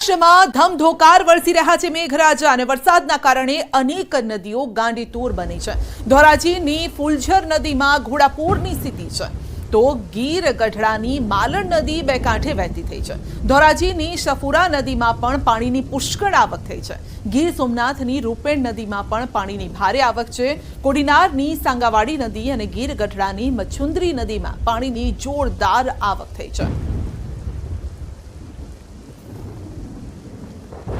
મહારાષ્ટ્રમાં ધમધોકાર વરસી રહ્યા છે મેઘરાજા અને વરસાદના કારણે અનેક નદીઓ ગાંડીતૂર બની છે. ધોરાજીની ફુલઝર નદીમાં ઘોડાપૂરની સ્થિતિ છે. તો ગીર ગઢડાની માલણ નદી બે કાંઠે વહેતી થઈ છે. ધોરાજીની સફુરા નદીમાં પણ પાણીની પુષ્કળ આવક થઈ છે. ગીર સોમનાથની રૂપેણ નદીમાં પણ પાણીની ભારે આવક છે. કોડીનારની સાંગાવાડી નદી અને ગીર ગઢડાની મચ્છુંદરી નદીમાં પાણીની જોરદાર આવક થઈ છે.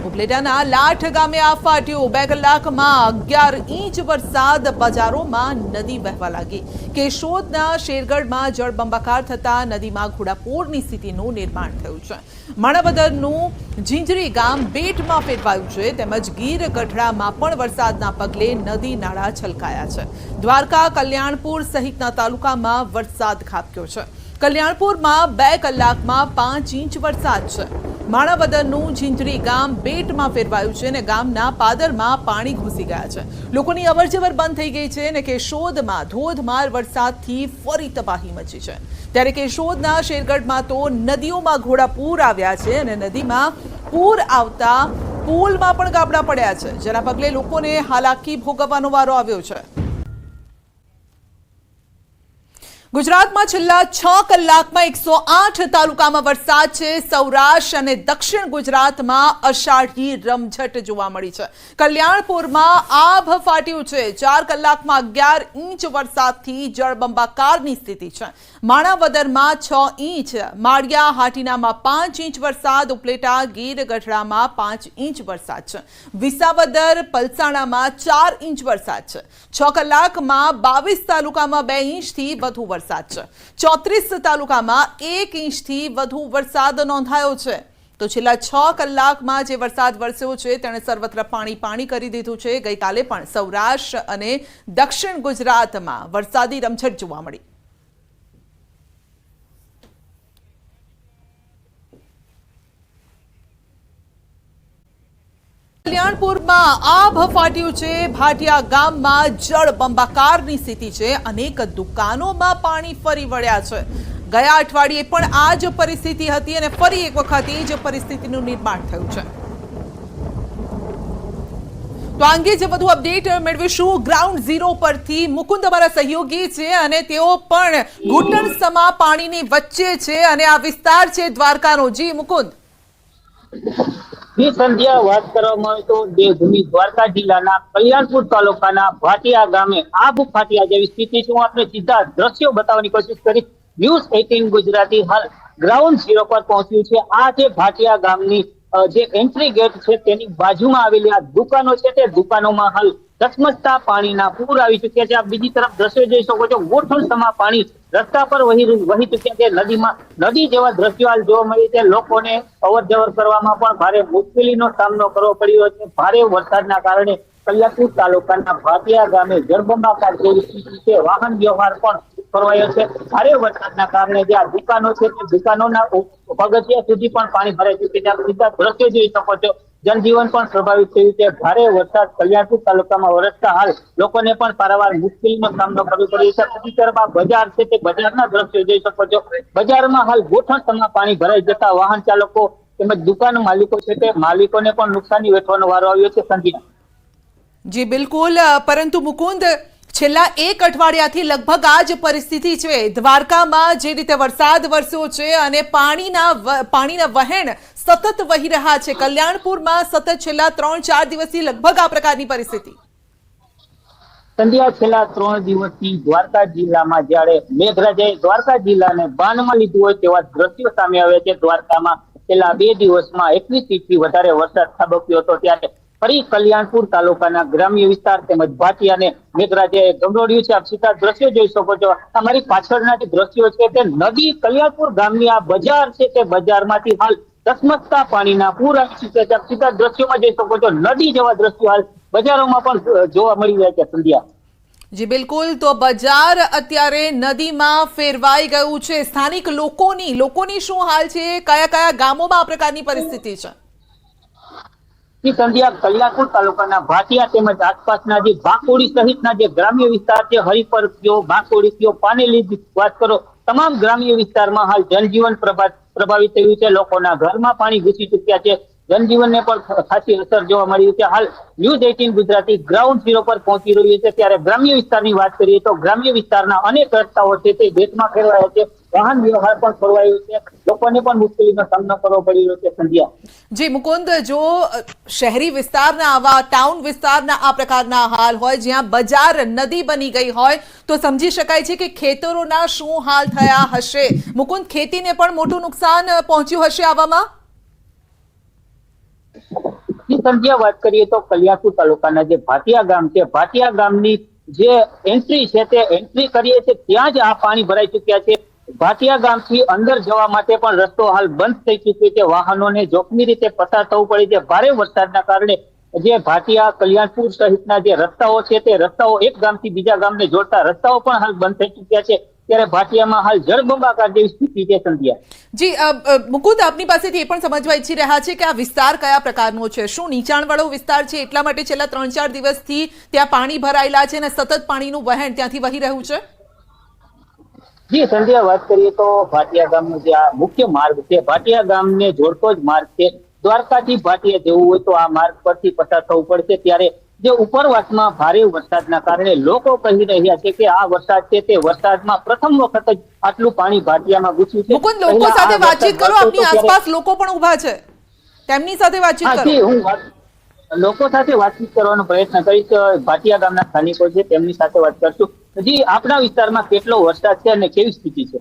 ઉપલેટાના લાઠ ગામે આ ફાટ્યું. બે કલાકમાં અગિયાર ઇંચ વરસાદ બજારોમાં નદી વહેવા લાગી. કેશોદના શેરગઢમાં જળબંબાકાર થતા નદીમાં ઘોડાપૂરની સ્થિતિનું નિર્માણ થયું છે. માણાવદરનું ઝીંઝરી ગામ બેટમાં ફેરવાયું છે. તેમજ ગીર ગઢડામાં પણ વરસાદના પગલે નદી નાળા છલકાયા છે. દ્વારકા, કલ્યાણપુર સહિતના તાલુકામાં વરસાદ ખાબક્યો છે. કલ્યાણપુરમાં બે કલાકમાં પાંચ ઇંચ વરસાદ છે. માણાવદરનું ઝીંઝરી ગામ બેટમાં ફેરવાયું છે અને ગામના પાદરમાં પાણી ઘૂસી ગયા છે. લોકોની અવરજવર બંધ થઈ ગઈ છે અને કેશોદમાં ધોધમાર વરસાદથી ફરી તબાહી મચી છે. ત્યારે કેશોદના શેરગઢમાં તો નદીઓમાં ઘોડાપૂર આવ્યા છે અને નદીમાં પૂર આવતા પુલમાં પણ ગાબડા પડ્યા છે. જેના પગલે લોકોને હાલાકી ભોગવવાનો વારો આવ્યો છે. ગુજરાતમાં છેલ્લા છ કલાકમાં એકસો આઠ તાલુકામાં વરસાદ છે. સૌરાષ્ટ્ર અને દક્ષિણ ગુજરાતમાં અષાઢી રમઝટ જોવા મળી છે. કલ્યાણપુરમાં આભ ફાટ્યું છે. ચાર કલાકમાં અગિયાર ઇંચ વરસાદથી જળબંબાકારની સ્થિતિ છે. માણાવદરમાં છ ઇંચ, માળિયા હાટીનામાં પાંચ ઇંચ વરસાદ, ઉપલેટા ગીર ગઢડામાં પાંચ ઇંચ વરસાદ છે. વિસાવદર પલસાણામાં ચાર ઇંચ વરસાદ છે. છ કલાકમાં બાવીસ તાલુકામાં બે ઇંચથી વધુ વરસાદ છે. ચોત્રીસ તાલુકામાં એક ઇંચથી વધુ વરસાદ નોંધાયો છે. તો છેલ્લા છ કલાકમાં જે વરસાદ વરસ્યો છે, તેણે સર્વત્ર પાણી પાણી કરી દીધું છે. ગઈકાલે પણ સૌરાષ્ટ્ર અને દક્ષિણ ગુજરાતમાં વરસાદી રમઝટ જોવા મળી. કલ્યાણપુરમાં આભ ફાટ્યું છે. ભાટિયા ગામમાં જળ બંબાકારની સ્થિતિ છે. અનેક દુકાનોમાં પાણી ફરી વળ્યા છે. ગયા અઠવાડિયે પણ આ જ પરિસ્થિતિ હતી અને ફરી એક વખત એ જ પરિસ્થિતિનું નિર્માણ થયું છે. તો અંગે જે વધુ અપડેટ મેળવીશું. ગ્રાઉન્ડ ઝીરો પરથી મુકુંદ અમારા સહયોગી છે અને તેઓ પણ ઘૂંટણ સમા પાણીની વચ્ચે છે અને આ વિસ્તાર છે દ્વારકાનો. જી મુકુંદ. જી સંધ્યા, વાત કરવામાં આવે તો દેવભૂમિ દ્વારકા જિલ્લાના કલ્યાણપુર તાલુકાના ભાટિયા ગામે આભ ફાટિયા જેવી સ્થિતિ છે. હું આપણે સીધા દ્રશ્યો બતાવવાની કોશિશ કરી ન્યૂઝ એટીન ગુજરાતી હાલ ગ્રાઉન્ડ ઝીરો પર પહોંચ્યું છે. આ જે ભાટિયા ગામની જે એન્ટ્રી ગેટ છે તેની બાજુમાં આવેલી આ દુકાનો છે તે દુકાનોમાં હાલ ધસમસતા પાણીના પૂર આવી ચુક્યા છે. આપ બીજી તરફ દ્રશ્યો જોઈ શકો છો. ગોઠણસમાં પાણી રસ્તા પર વહી વહી ચુક્યા છે. નદીમાં, નદી જેવા દ્રશ્યો હાલ જોવા મળે છે. લોકોને અવર જવર કરવામાં પણ ભારે મુશ્કેલીનો સામનો કરવો પડ્યો છે. ભારે વરસાદના કારણે કલ્યાણપુર તાલુકાના ભાટિયા ગામે જળબંબાકાર જેવી સ્થિતિ છે વાહન વ્યવહાર પણ ખોરવાયો છે. ભારે વરસાદના કારણે જે આ દુકાનો છે, તે દુકાનોના પગથિયા સુધી પણ પાણી ભરાઈ ચુક્યું છે. સીધા દ્રશ્યો જોઈ શકો છો. જનજીવન પણ પ્રભાવિત થયું છે. ભારે વરસાદ કલ્યાણપુર તાલુકામાં વરસતા હાલ લોકોને પણ પારાવાર મુશ્કેલીનો સામનો કરવો પડ્યો છે. તરફ બજાર છે તે બજારના દ્રશ્યો જોઈ શકો છો. બજારમાં હાલ ગોઠણસમાં પાણી ભરાઈ જતા વાહન ચાલકો તેમજ દુકાન માલિકો છે તે માલિકોને પણ નુકસાની વેઠવાનો વારો આવ્યો છે. સંજીના જી, બિલકુલ. પરંતુ મુકુંદ છેલ્લા એક અઠવાડિયાથી લગભગ આ જ પરિસ્થિતિ છે. દ્વારકામાં જે રીતે વરસાદ વરસ્યો છે અને પાણીના પાણીના વહેણ સતત વહી રહ્યા છે. કલ્યાણપુરમાં સતત છેલ્લા ત્રણ ચાર દિવસથી લગભગ આ પ્રકારની પરિસ્થિતિ. સંધ્યા છેલ્લા ત્રણ દિવસથી દ્વારકા જિલ્લામાં જ્યારે મેઘરાજાએ દ્વારકા જિલ્લાને બાનમાં લીધું હોય તેવા દ્રશ્યો સામે આવે છે. દ્વારકામાં છેલ્લા બે દિવસમાં એકવીસ ઇંચથી વધારે વરસાદ ખાબક્યો હતો. ત્યારે ફરી કલ્યાણપુર તાલુકાના ગ્રામ્ય વિસ્તાર તેમજ ભાટિયાને મેઘરાજાએ ગમરોડ્યું છે. આપ સીધા દ્રશ્યો જોઈ શકો છો. અમારી પાછળના જે દ્રશ્યો છે તે નદી કલ્યાણપુર ગામની આ બજાર છે તે બજારમાંથી હાલ ધસમસતા પાણીના પૂર આવી છે. આપ સીધા દ્રશ્યોમાં જોઈ શકો છો. નદી જેવા દ્રશ્યો હાલ બજારોમાં પણ જોવા મળી રહ્યા છે. સંધ્યા. જી, બિલકુલ. તો બજાર અત્યારે નદીમાં ફેરવાઈ ગયું છે. સ્થાનિક લોકોની લોકોની શું હાલ છે? કયા કયા ગામોમાં આ પ્રકારની પરિસ્થિતિ છે? જનજીવન પ્રભાવિત થયું છે. લોકોના ઘરમાં પાણી ઘૂસી ચુક્યા છે. જનજીવનને પણ ખાસી અસર જોવા મળી છે. હાલ news eighteen Gujarati ground zero પર પહોંચી રહ્યું છે. ત્યારે ગ્રામ્ય વિસ્તારની વાત કરીએ તો ગ્રામ્ય વિસ્તારના અનેક રસ્તાઓ છે તે દેશમાં ફેરવાયા છે. વાહન વ્યવહાર પણ ખોરવાયો છે. લોકોને પણ મુશ્કેલીનો સામનો કરવો પડી રહ્યો છે સંધ્યા. જી મુકુંદ જો શહેરી વિસ્તારના આવા ટાઉન વિસ્તારના આ પ્રકારના હાલ હોય જ્યાં બજાર નદી બની ગઈ હોય તો સમજી શકાય છે કે ખેતરોના શું હાલ થયા હશે? મુકુંદ ખેતીને પણ મોટું નુકસાન પહોંચ્યું હશે આવામાં? સંધ્યા વાત કરીએ તો કલિયાપુર તાલુકાના જે ભાટિયા ગામ છે ભાટિયા ગામની જે એન્ટ્રી છે તે એન્ટ્રી કરીએ છીએ ત્યાં જ આ પાણી ભરાઈ ચુક્યા છે. ભાટિયા ગામથી અંદર જવા માટે પણ રસ્તો હાલ બંધ થઈ ચુક્યો છે. વાહનોને જોખમી રીતે પસાર થવું પડે છે. ભારે વરસાદના કારણે જે ભાટિયા, કલ્યાણપુર સહિતના જે રસ્તાઓ છે તે રસ્તાઓ એક ગામથી બીજા ગામને જોડતા રસ્તાઓ પણ હાલ બંધ થઈ ચુક્યા છે. ત્યારે ભાટિયામાં હાલ જળબંબાકાર જેવી સ્થિતિ છે સંધ્યા. જી આપની પાસેથી પણ સમજવા ઈચ્છી રહ્યા છે કે આ વિસ્તાર કયા પ્રકારનો છે? શું નીચાણવાળો વિસ્તાર છે? એટલા માટે છેલ્લા ત્રણ ચાર દિવસથી ત્યાં પાણી ભરાયેલા છે અને સતત પાણીનું વહેણ ત્યાંથી વહી રહ્યું છે? જી સંધ્યા વાત કરીએ તો ભાટિયા ગામનો જે આ મુખ્ય માર્ગ છે ભાટિયા ગામને જોડતો જ માર્ગ છે. દ્વારકાથી ભાટિયા જવું હોય તો આ માર્ગ પરથી પસાર થવું પડશે. ત્યારે જે ઉપરવાસમાં ભારે વરસાદના કારણે લોકો કહી રહ્યા છે કે આ વરસાદ છે તે વરસાદમાં પ્રથમ વખત જ આટલું પાણી ભાટિયામાં ઘૂસ્યું છે. મુકુંદ લોકો સાથે વાતચીત કરો. આપની આસપાસ લોકો પણ ઊભા છે. તેમની સાથે વાતચીત કરો. હું લોકો સાથે વાતચીત કરવાનો પ્રયત્ન કરીશ. ભાટિયા ગામના સ્થાનિકો છે તેમની સાથે વાત કરશું. જી આપણા વિસ્તારમાં કેટલો વરસાદ છે અને કેવી સ્થિતિ છે?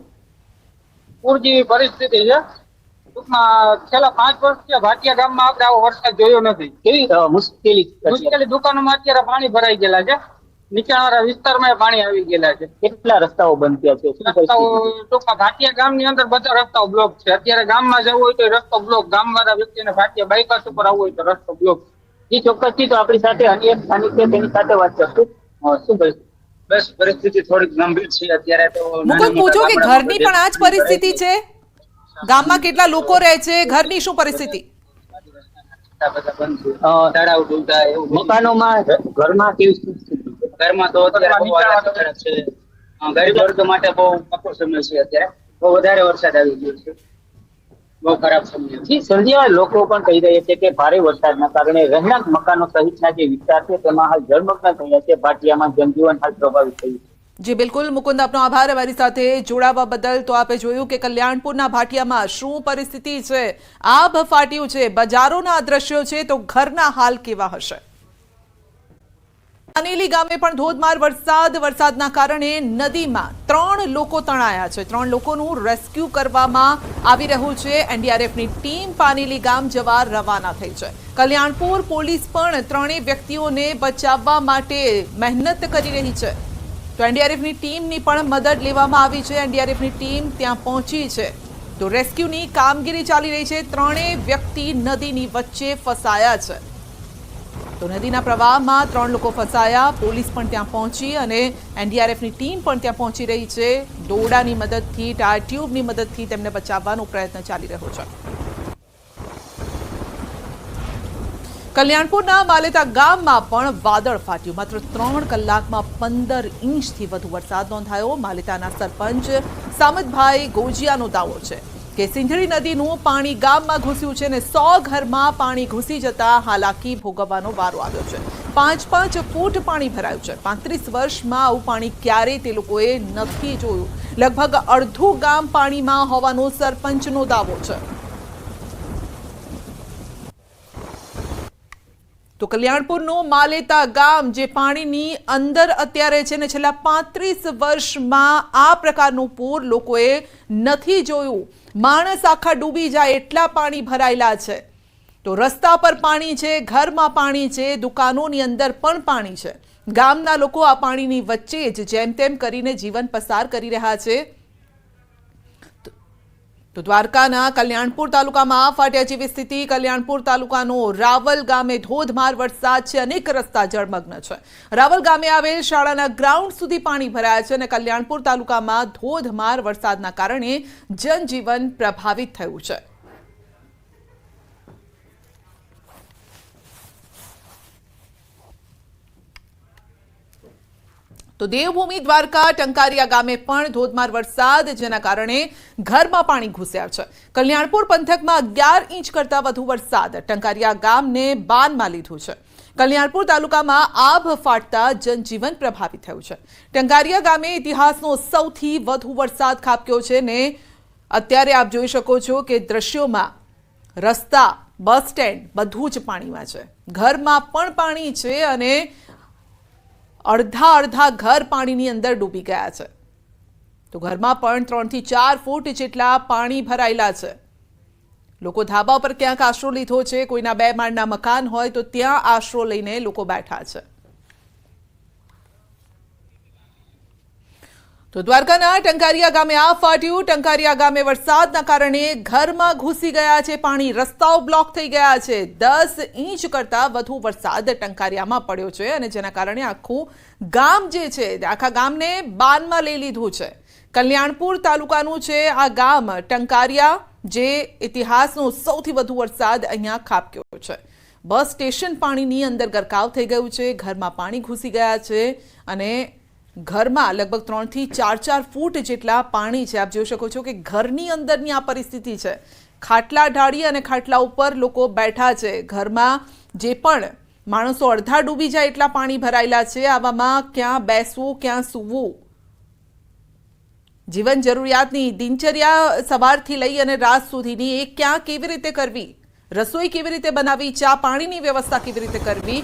પૂર જેવી પરિસ્થિતિ છે. ટૂંકમાં છેલ્લા પાંચ વર્ષથી ભાટિયા ગામમાં આપણે આવો વરસાદ જોયો નથી. કેવી મુશ્કેલી મુશ્કેલી દુકાનોમાં અત્યારે પાણી ભરાઈ ગયેલા છે. નીચાણવાળા વિસ્તારમાં પાણી આવી ગયેલા છે. કેટલા રસ્તાઓ બંધ થયા છે? રસ્તાઓ ટૂંકમાં ભાટિયા ગામની અંદર બધા રસ્તાઓ બ્લોક છે. અત્યારે ગામમાં જવું હોય તો રસ્તો બ્લોક ગામવાળા વ્યક્તિને ભાટિયા બાયપાસ ઉપર આવવું હોય તો રસ્તો બ્લોક એ ચોક્કસથી તો આપણી સાથે અન્ય સ્થાનિક છે તેની સાથે વાત કરશું. શું પરિસ્થિતિ બસ પરિસ્થિતિ થોડીક ગંભીર છે અત્યારે તો મુકુલ પૂછો કે ઘરની પણ આ જ પરિસ્થિતિ છે? ગામમાં કેટલા લોકો રહે છે? ઘરની શું પરિસ્થિતિ? મકાનોમાં ઘરમાં કેવી સ્થિતિ? છે ઘરમાં તો અત્યારે છે. ગરીબ વર્ગ માટે બહુ કપો સમય છે અત્યારે. બહુ વધારે વરસાદ આવી ગયો છે. બહુ ખરાબ સમય. જી સંધ્યા લોકો પણ કહી રહ્યા છે કે ભારે વરસાદના કારણે રહેણાંક મકાનો સહિતના જે વિસ્તાર છે, તેમાં હાલ જળમગ્ન થયા છે. ભાટિયામાં જનજીવન હાલ પ્રભાવિત થયું જી, બિલકુલ. મુકુંદ, આપનો આભાર. અમારી સાથે જોડાવા બદલ તો આપે જોયું કે કલ્યાણપુરના ભાટિયામાં શું પરિસ્થિતિ છે? આભ ફાટ્યું છે. બજારોના દ્રશ્યો છે, તો ઘરના હાલ કેવા હશે? અનેલી ગામે પણ ધોધમાર વરસાદ. વરસાદના કારણે નદીમાં ત્રણ લોકો તણાયા છે. ત્રણ લોકોનું રેસ્ક્યુ કરવામાં આવી રહ્યું છે. એનડીઆરએફની ટીમ પાનેલી ગામ જવા રવાના થઈ છે. કલ્યાણપુર પોલીસ પણ ત્રણેય વ્યક્તિઓને બચાવવા માટે મહેનત કરી રહી છે. તો એનડીઆરએફની ટીમની પણ મદદ લેવામાં આવી છે. એનડીઆરએફની ટીમ ત્યાં પહોંચી છે. તો રેસ્ક્યુની કામગીરી ચાલી રહી છે. ત્રણેય વ્યક્તિ નદીની વચ્ચે ફસાયા છે. તો નદીના પ્રવાહમાં ત્રણ લોકો ફસાયા, પોલીસ પણ ત્યાં પહોંચી અને એનડીઆરએફની ટીમ પણ ત્યાં પહોંચી રહી છે. દોરડાની મદદથી, ટાયર ટ્યુબની મદદથી તેમને બચાવવાનો પ્રયત્ન ચાલી રહ્યો છે. કલ્યાણપુરના માલેતા ગામમાં પણ વાદળ ફાટ્યું. માત્ર ત્રણ કલાકમાં પંદર ઇંચથી વધુ વરસાદ નોંધાયો. માલેતાના સરપંચ સામતભાઈ ગોજિયાનો દાવો છે. કે સિંધડી નદીનું પાણી ગામમાં ઘૂસ્યું છે અને સો ઘરમાં પાણી ઘૂસી જતા હાલાકી ભોગવવાનો વારો આવ્યો છે. પાંચ પાંચ ફૂટ પાણી ભરાયું છે. પાંત્રીસ વર્ષમાં આવું પાણી ક્યારેય તે લોકોએ નથી જોયું. લગભગ અડધું ગામ પાણીમાં હોવાનો સરપંચનો દાવો છે. તો કલ્યાણપુરનું માલેતા ગામ, જે પાણીની અંદર અત્યારે છે ને છેલ્લા પાંત્રીસ વર્ષમાં આ પ્રકારનું પૂર લોકોએ નથી જોયું. માણસ આખા ડૂબી જાય એટલા પાણી ભરાયેલા છે. તો રસ્તા પર પાણી છે, ઘરમાં પાણી છે, દુકાનોની અંદર પણ પાણી છે. ગામના લોકો આ પાણીની વચ્ચે જ જેમ તેમ કરીને જીવન પસાર કરી રહ્યા છે. તો દ્વારકાના કલ્યાણપુર તાલુકામાં ફાટ્યા જેવી સ્થિતિ. કલ્યાણપુર તાલુકાનો રાવલ ગામે ધોધમાર વરસાદ છે. અનેક રસ્તા જળમગ્ન છે. રાવલ ગામે આવેલ શાળાના ગ્રાઉન્ડ સુધી પાણી ભરાયા છે અને કલ્યાણપુર તાલુકામાં ધોધમાર વરસાદના કારણે જનજીવન પ્રભાવિત થયું છે. તો દેવભૂમિ દ્વારકા ટંકારિયા ગામે પણ ધોધમાર વરસાદ, જેના કારણે ઘરમાં પાણી ઘૂસ્યા છે. કલ્યાણપુર પંથકમાં અગિયાર ઇંચ કરતાં વધુ વરસાદ ટંકારિયા ગામને બાનમાં લીધું છે. કલ્યાણપુર તાલુકામાં આભ ફાટતા જનજીવન પ્રભાવિત થયું છે. ટંકારિયા ગામે ઇતિહાસનો સૌથી વધુ વરસાદ ખાબક્યો છે ને અત્યારે આપ જોઈ શકો છો કે દ્રશ્યોમાં રસ્તા, બસ સ્ટેન્ડ બધું જ પાણીમાં છે. ઘરમાં પણ પાણી છે અને અડધા અડધા ઘર પાણીની અંદર ડૂબી ગયા છે. તો ઘરમાં પણ ત્રણથી ચાર ફૂટ જેટલા પાણી ભરાયેલા છે. લોકો ધાબા પર ક્યાંક આશરો લીધો છે, કોઈના બે માળના મકાન હોય તો ત્યાં આશરો લઈને લોકો બેઠા છે. તો દ્વારકાના ટંકારિયા ગામે આ ફાટ્યું. ટંકારિયા ગામે વરસાદના કારણે ઘરમાં ઘૂસી ગયા છે, પાણી રસ્તાઓ બ્લોક થઈ ગયા છે. દસ ઇંચ કરતાં વધુ વરસાદ ટંકારિયામાં પડ્યો છે અને જેના કારણે આખું ગામ જે છે, આખા ગામને બાનમાં લઈ લીધું છે. કલ્યાણપુર તાલુકાનું છે આ ગામ. ટંકારિયા જે ઇતિહાસનો સૌથી વધુ વરસાદ અહીંયા ખાબક્યો છે. બસ સ્ટેશન પાણીની અંદર ગરકાવ થઈ ગયું છે, ઘરમાં પાણી ઘૂસી ગયા છે અને ઘરમાં લગભગ ત્રણથી ચાર ચાર ફૂટ જેટલા પાણી છે, આપ જોઈ શકો છો કે ઘરની અંદરની આ પરિસ્થિતિ છે. ખાટલા ઢાળી અને ખાટલા ઉપર લોકો બેઠા છે. ઘરમાં જે પણ માણસો અડધા ડૂબી જાય એટલા પાણી ભરાયેલા છે. આવામાં ક્યાં બેસવું, ક્યાં સૂવું? જીવન જરૂરિયાતની દિનચર્યા સવારથી લઈ અને રાત સુધીની એ ક્યાં કેવી રીતે કરવી? રસોઈ કેવી રીતે બનાવી? ચા પાણીની વ્યવસ્થા કેવી રીતે કરવી?